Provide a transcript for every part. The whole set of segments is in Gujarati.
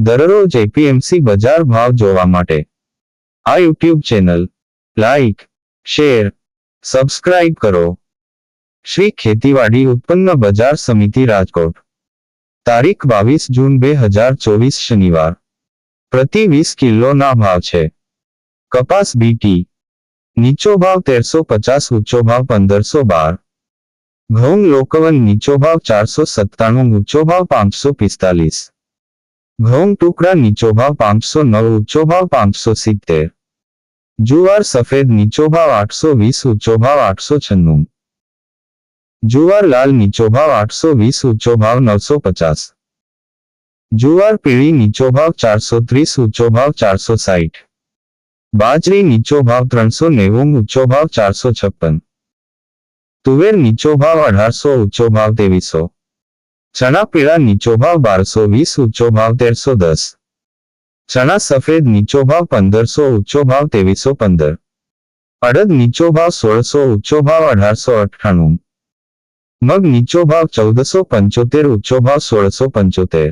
દરરોજ એપીએમસી બજાર ભાવ જોવા માટે. આ YouTube channel, like, share, subscribe કરો. શ્રી ખેતીવાડી ઉત્પન્ન બજાર સમિતિ રાજકોટ. તારીખ બાવીસ જૂન બે હજાર ચોવીસ શનિવાર. પ્રતિ વીસ કિલોના ભાવ છે. કપાસ બીટી નીચો ભાવ તેરસો પચાસ, ઊંચો ભાવ પંદરસો બાર. ઘઉં લોકવન નીચો ભાવ ચારસો સત્તાણું, ઊંચો ભાવ પાંચસો પિસ્તાલીસ. ઘઉં ટુકડા નીચો ભાવ પાંચસો નવ, ઊંચો ભાવ પાંચસો સિત્તેર. જુવાર સફેદ નીચો ભાવ આઠસો વીસ, ઊંચો ભાવ આઠસો છન્નું. જુવાર લાલ નીચો ભાવ આઠસો વીસ, ઊંચો ભાવ નવસો પચાસ. જુવાર પીળી નીચો ભાવ ચારસો ત્રીસ, ઊંચો ભાવ ચારસો સાઠ બાજરી નીચો ભાવ ત્રણસો નેવું, ઊંચો ભાવ ચારસો છપ્પન. તુવેર નીચો ભાવ અઢારસો, ઊંચો ભાવ ત્રેવીસો. ચણા પીળા નીચો ભાવ બારસો વીસ ઊંચો ભાવ તેરસો દસ. ચણા સફેદ નીચો ભાવ પંદરસો ઊંચો ભાવ ત્રેવીસો પંદર. અડદ નીચો ભાવ સોળસો ઊંચો ભાવ અઢારસો અઠ્ઠાણું. મગ નીચો ભાવ ચૌદસો પંચોતેર ઊંચો ભાવ સોળસો પંચોતેર.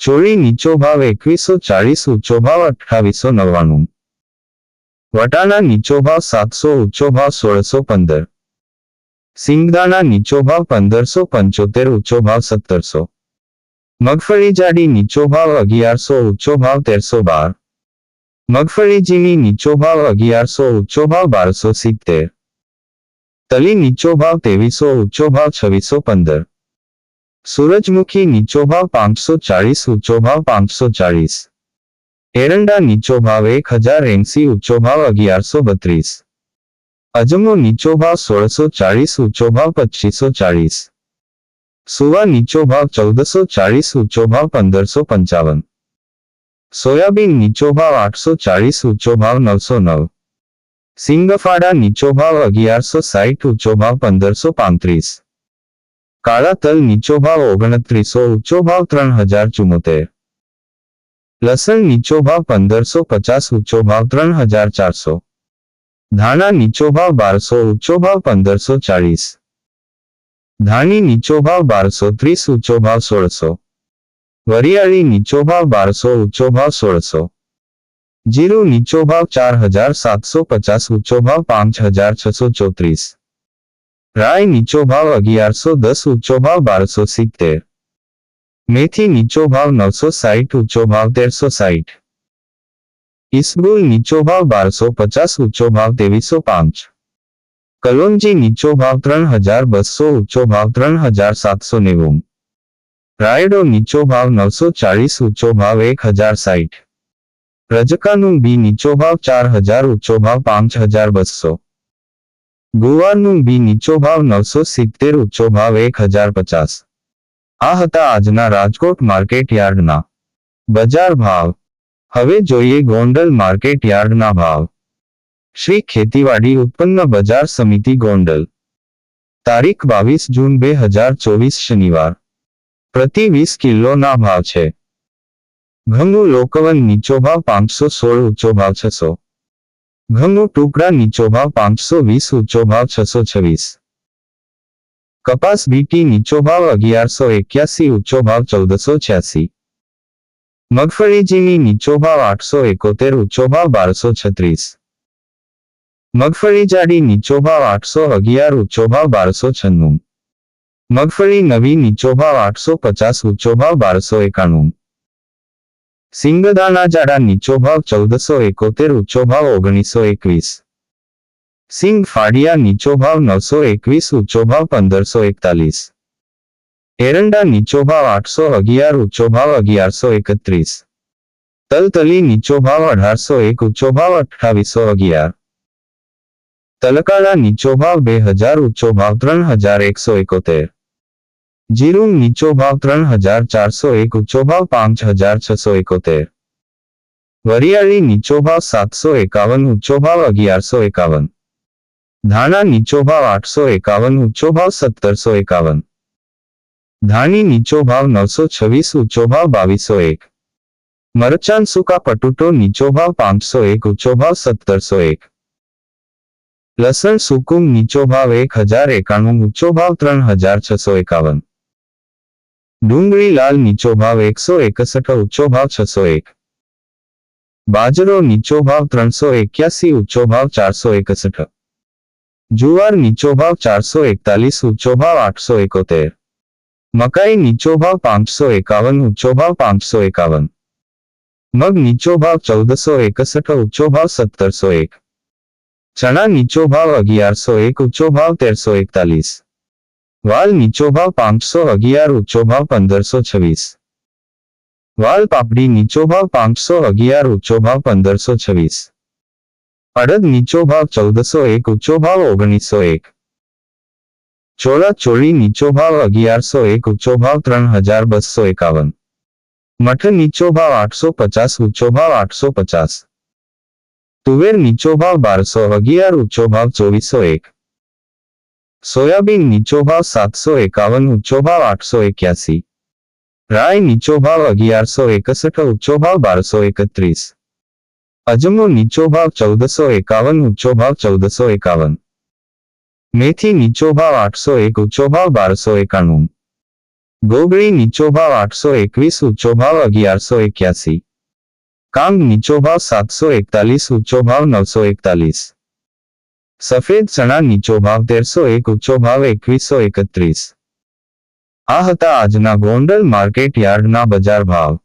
ચોળી નીચો ભાવ એકવીસો ચાળીસ ઊંચો ભાવ અઠ્ઠાવીસો નવ્વાણું. વટાણા નીચો ભાવ સાતસો ઊંચો ભાવ સોળસો પંદર. સિંગદાણા નીચો ભાવ પંદરસો પંચોતેર, ઊંચો ભાવ સત્તરસો. મગફળી જાડી નીચો ભાવ અગિયારસો, ઊંચો ભાવ તેરસો બાર. મગફળી ઝીણી નીચો ભાવ અગિયારસો, ઊંચો ભાવ બારસો સિત્તેર. તલી નીચો ભાવ તેવીસો ઊંચો ભાવ છવ્વીસો પંદર. સૂરજમુખી નીચો ભાવ પાંચસો ચાળીસ, ઊંચો ભાવ પાંચસો ચાળીસ. એરંડા નીચો ભાવ એક હજાર એંસી, ઊંચો ભાવ અગિયારસો બત્રીસ. અજમો નીચો ભાવ સોળસો ચાળીસ, ઊંચો ભાવ પચીસો ચાળીસ. સુવા નીચો ભાવ ચૌદસો ચાળીસ, ઊંચો ભાવ પંદરસો પંચાવન. સોયાબીન નીચો ભાવ આઠસો ચાળીસ, ઊંચો ભાવ નવસો નવ. સિંગફાડા નીચો ભાવ અગિયારસો સાઠ, ઊંચો ભાવ પંદરસો પાંત્રીસ. કાળા તલ નીચો ભાવ ઓગણત્રીસો, ઊંચો ભાવ ત્રણ હજાર ચુમ્મોતેર લસણ નીચો ભાવ પંદરસો પચાસ, ઊંચો ભાવ ત્રણ હજાર ચારસો. ધાણા નીચો ભાવ બારસો, ઊંચો ભાવ પંદરસો ચાલીસ ધાણી નીચો ભાવ બારસો ત્રીસ, ઊંચો ભાવ સોળસો. વરિયાળી નીચો ભાવ બારસો, ઊંચો ભાવ સોળસો. જીરું નીચો ભાવ ચાર હજાર સાતસો પચાસ, ઊંચો ભાવ પાંચ હજાર છસો ચોત્રીસ. રાય નીચો ભાવ અગિયારસો દસ, ઊંચો ભાવ બારસો સિત્તેર. મેથી નીચો ભાવ નવસો સાઠ, ઊંચો ભાવ તેરસો સાઠ. ઇસબુલ નીચો ભાવ બારસો પચાસ, ઊંચો ભાવ ત્રેવીસો પાંચ. કલોનજી નીચો ભાવ ત્રણ હજાર બસો, ઊંચો ભાવ ત્રણ હજાર સાતસો નેવું. રાયડો નીચો ભાવ નવસો ચાલીસ ઊંચો ભાવ એક હજાર સાઠ. રજકાનું બી નીચો ભાવ ચાર હજાર, ઊંચો ભાવ પાંચ હજાર બસો. ગુવારનું બી નીચો ભાવ નવસો સિત્તેર, ઊંચો ભાવ એક હજાર પચાસ. આ હતા આજના રાજકોટ માર્કેટ યાર્ડના બજાર ભાવ. હવે જોઈએ ગોંડલ માર્કેટ યાર્ડના ભાવ. શ્રી ખેતીવાડી ઉત્પન્ન બજાર સમિતિ ગોંડલ. તારીખ બાવીસ જૂન બે હજાર ચોવીસ શનિવાર. પ્રતિ વીસ કિલોના ભાવ છે. ઘઉં લોકવન નીચો ભાવ પાંચસો સોળ ઊંચો ભાવ છસો. ઘઉં ટુકડા નીચો ભાવ પાંચસો વીસ ઊંચો ભાવ છસો છવ્વીસ. કપાસ બીટી નીચો ભાવ અગિયારસો એક્યાસી ઊંચો ભાવ ચૌદસો છ્યાસી. મગફળી ઝીણી નીચો ભાવ આઠસો એકોતેર, ઊંચો ભાવ બારસો છત્રીસ. મગફળી જાડી નીચો ભાવ આઠસો અગિયાર, ઊંચો ભાવ બારસો છન્નું. મગફળી નવી નીચો ભાવ આઠસો પચાસ, ઊંચો ભાવ બારસો એકાણું. સિંગદાના જાડા નીચો ભાવ ચૌદસો એકોતેર, ઊંચો ભાવ ઓગણીસો એકવીસ. સિંગ ફાડિયા નીચો ભાવ નવસો એકવીસ, ઊંચો ભાવ પંદરસો એકતાલીસ. એરંડા નીચો ભાવ આઠસો અગિયાર ઊંચો ભાવ અગિયારસો એકત્રીસ. તલતલી નીચો ભાવ અઢારસો એક ઊંચો ભાવ અઠાવીસો અગિયાર. તલકાળા નીચો ભાવ બે હજાર ઊંચો ભાવ ત્રણ હજાર એકસો એકોતેર. જીરું નીચો ભાવ ત્રણ હજાર ચારસો એક ઊંચો ભાવ પાંચ હજાર છસો એકોતેર. વરિયાળી નીચો ભાવ સાતસો એકાવન ઊંચો ભાવ અગિયારસો એકાવન. ધાણા નીચો ભાવ આઠસો એકાવન ઊંચો ભાવ સત્તરસો એકાવન. ધાણી નીચો ભાવ નવસો છવ્વીસ, ઊંચો ભાવ બાવીસો એક. મરચાન સૂકા પટુટો નીચો ભાવ પાંચસો એક, ઊંચો ભાવ સત્તરસો એક. લસણ સુકુમ નીચો ભાવ એક હજાર એકાણું, ઊંચો ભાવ ત્રણ હજાર છસો એકાવન. ડુંગળી લાલ નીચો ભાવ એકસો એકસઠ, ઊંચો ભાવ છસો એક. બાજરો નીચો ભાવ ત્રણસો એક્યાસી, ઊંચો ભાવ ચારસો એકસઠ. જુવાર નીચો ભાવ ચારસો એકતાલીસ, ઊંચો ભાવ આઠસો એકોતેર. મકાઈ નીચો ભાવ પાંચસો એકાવન ઊંચો ભાવ પાંચસો એકાવન. મગ નીચો ભાવ ચૌદસો એકસઠ ઊંચો ભાવ સત્તરસો એક. ચણા નીચો ભાવ અગિયારસો એક ઊંચો ભાવ તેરસો એકતાલીસ. વાલ નીચો ભાવ પાંચસો અગિયાર ઊંચો ભાવ પંદરસો છવ્વીસ. વાલ પાપડી નીચો ભાવ પાંચસો અગિયાર ઊંચો ભાવ પંદરસો છવ્વીસ. અડદ નીચો ભાવ ચૌદસો એક ઊંચો ભાવ ઓગણીસો એક. ચોળા ચોળી નીચો ભાવ અગિયારસો એક, ઊંચો ભાવ ત્રણ હજાર બસો એકાવન. મઠ નીચો ભાવ આઠસો પચાસ, ઊંચો ભાવ આઠસો પચાસ. તુવેર નીચો ભાવ બારસો અગિયાર, ઊંચો ભાવ ચોવીસો એક. સોયાબીન નીચો ભાવ સાતસો એકાવન, ઊંચો ભાવ આઠસો એક્યાસી. રાય નીચો ભાવ અગિયારસો એકસઠ, ઊંચો ભાવ બારસો એકત્રીસ. અજમો નીચો ભાવ ચૌદસો એકાવન, ઊંચો ભાવ ચૌદસો એકાવન. મેથી નીચો ભાવ આઠસો એક, ઊંચો ભાવ બારસો એકાણું. ગોગળી નીચો ભાવ આઠસો એકવીસ, ઊંચો ભાવ અગિયારસો એક્યાસી. કાંગ નીચો ભાવ સાતસો એકતાલીસ, ઊંચો ભાવ નવસો એકતાલીસ. સફેદ ચણા નીચો ભાવ તેરસો એક, ઊંચો ભાવ એકવીસો એકત્રીસ. આ હતા આજના ગોંડલ માર્કેટ યાર્ડના બજાર ભાવ.